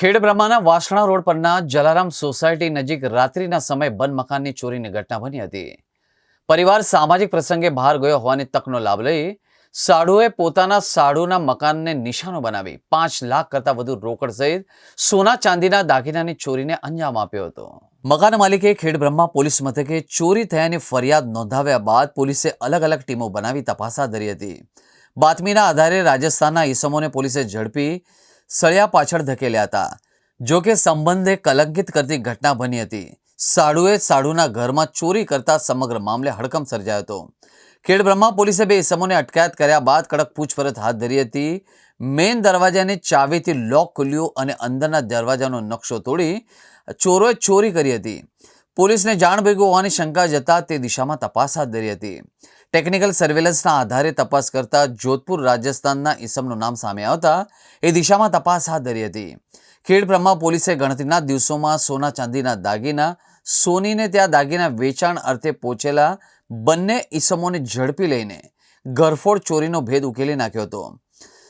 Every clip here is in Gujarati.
ખેડબ્રહ્માના વાસણા રોડ પરના જલારામ સોસાયટી નજીક રાત્રિના સમયે બંધ મકાનની ચોરીની ઘટના બની હતી. પરિવાર સામાજિક પ્રસંગે બહાર ગયો હોવાની તકનો લાભ લઈ સાડુએ પોતાના સાડુના મકાનને નિશાનો બનાવી પાંચ લાખ કરતાં વધુ રોકડ સહિત સોના ચાંદીના દાગીનાની ચોરીને અંજામ આપ્યો હતો. મકાન માલિકે ખેડબ્રહ્મા પોલીસ મથકે ચોરી થયાની ફરિયાદ નોંધાવ્યા બાદ પોલીસે અલગ અલગ ટીમો બનાવી તપાસ હાથ ધરી હતી. બાતમીના આધારે રાજસ્થાનના ઈસમોને પોલીસે ઝડપી સળિયા પાછળ ધકેલ્યા હતા. જો કે સંબંધે કલંકિત કરતી ઘટના બની હતી. સાડુએ સાડુના ઘરમાં ચોરી કરતા સમગ્ર મામલે હડકંપ સર્જાયો હતો. ખેડબ્રહ્મા પોલીસે બે ઇસમોને અટકાયત કર્યા બાદ કડક પૂછપરછ હાથ ધરી હતી. મેઇન દરવાજાની ચાવીથી લોક ખુલ્યું અને અંદરના દરવાજાનો નકશો તોડી ચોરોએ ચોરી કરી હતી. પોલીસને જાણ ભેગું હોવાની શંકા જતા તે દિશામાં તપાસ હાથ ધરી હતી. ટેકનિકલ સર્વેલન્સના આધારે તપાસ કરતા જોધપુર રાજસ્થાનના ઈસમનું નામ સામે આવતા એ દિશામાં તપાસ હાથ ધરી હતી. ખેડબ્રહ્મા પોલીસે ગણતરીના દિવસોમાં સોના ચાંદીના દાગીના, સોનીને ત્યાં દાગીના વેચાણ અર્થે પહોંચેલા બંને ઈસમોને ઝડપી લઈને ઘરફોડ ચોરીનો ભેદ ઉકેલી નાખ્યો હતો.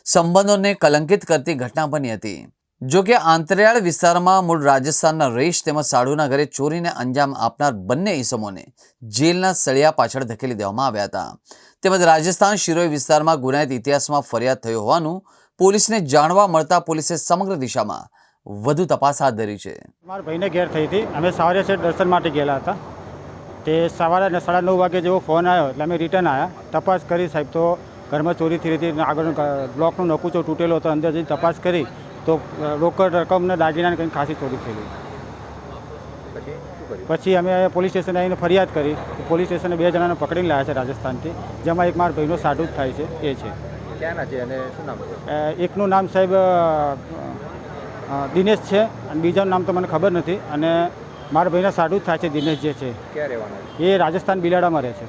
સંબંધોને કલંકિત કરતી ઘટના બની હતી. જો કે આંતરિયાળ વિસ્તારમાં મૂળ રાજસ્થાનના રહીશ તેમજ સાડુના ઘરે ચોરીને અંજામ આપનાર બંને ઈસમોને જેલના સળિયા પાછળ ધકેલી દેવામાં આવ્યા હતા. તેમજ રાજસ્થાન શિરોઈ વિસ્તારમાં ગુનાહિત ઇતિહાસમાં ફરિયાદ થયો હોવાનું પોલીસને જાણવા મળતા પોલીસે સમગ્ર દિશામાં વધુ તપાસ હાથ ધરી છે. મારા ભાઈને ઘેર થઈ હતી. અમે સવારે છે દર્શન માટે ગયેલા હતા. તે સવારે સાડા નવ વાગે જેવો ફોન આવ્યો એટલે અમે રિટર્ન આવ્યા. તપાસ કરી સાહેબ, તો ઘરમાં ચોરી થઈ હતી આગળ બ્લોકનો નકુચો તૂટેલો હતો. અંદર જઈને તપાસ કરી તો રોકડ રકમને દાગીનાને કંઈ ખાસી ચોરી થઈ ગઈ. પછી અમે પોલીસ સ્ટેશને આવીને ફરિયાદ કરી. પોલીસ સ્ટેશને બે જણાને પકડીને લાવ્યા છે રાજસ્થાનથી જેમાં એક મારા ભાઈનો સાઢુ જ થાય છે એ છે. એકનું નામ સાહેબ દિનેશ છે અને બીજાનું નામ તો મને ખબર નથી. અને મારા ભાઈના સાઢુ જ થાય છે દિનેશ જે છે? એ રાજસ્થાન બિલાડામાં રહે છે.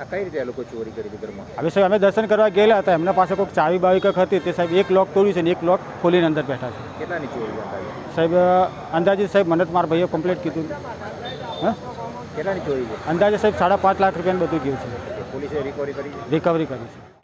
આ કઈ રીતે આ લોકો ચોરી કરી હતી ઘરમાં? હવે સાહેબ અમે દર્શન કરવા ગયેલા હતા. એમના પાસે કોઈક ચાવી બાવી કંઈક હતી. તે સાહેબ એક લોક તોડ્યું છે ને એક લોક ખોલીને અંદર બેઠા છે. કેટલાની ચોરી અંદાજે? સાહેબ અંદાજે સાહેબ મને મારા ભાઈએ કમ્પ્લીટ કીધું. હા? કેટલાની ચોરી છે? અંદાજે સાહેબ સાડા પાંચ લાખ રૂપિયાનું બધું ગયું છે. પોલીસે રિકવરી કરી છે? રિકવરી કરી છે.